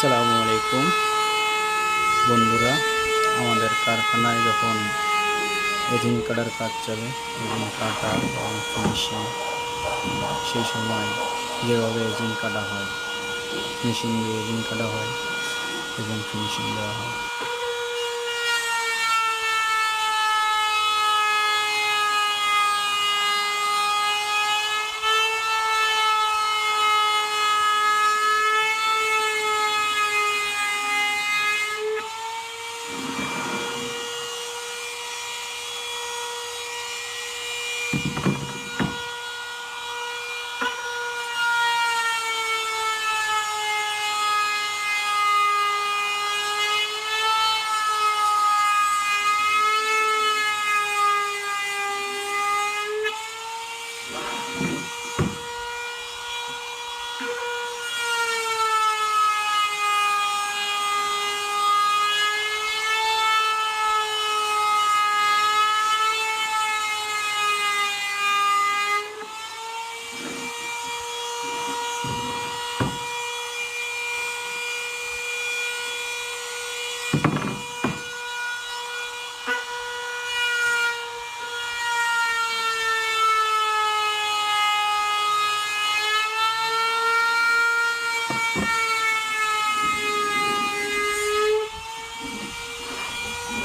আসসালামু আলাইকুম। বন্ধুরা, আমাদের কারখানায় যখন এদিন কাটার কাজ চলে এদিন কাটা এবং ফিনিশিং সেই সময় যেভাবে এদিন কাটা হয় মেশিন দিয়ে এদিন কাটা হয়, এবং ফিনিশিং দেওয়া হয়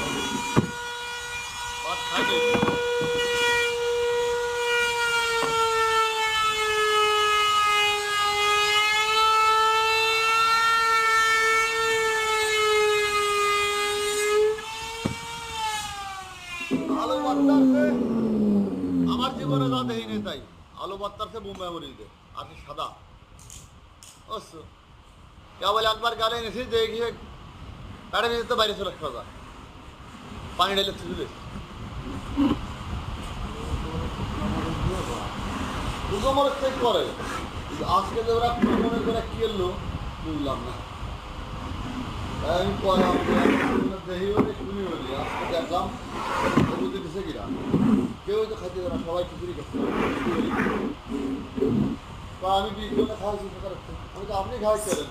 আলু বাত্তারছে আমার জীবনে যা দেখিনি তাই। আলু বাত্তারছে বোম্বাই মরিতে কি সাদা। অবশ্য কে বলে একবার গালে এনেছি গিয়ে নিয়ে তো বাইরে চলে সাদা পানি ঢেলে তুলে করে। আজকে যে ওরা না। আমি পরে দেখি বলি শুনি বলি আজকে দেখলাম বুঝতে দিছে কিনা। কেউ তো খাইতে না, সবাই আমি খাওয়াইছি আমি তো আপনি খাওয়াইছিলেন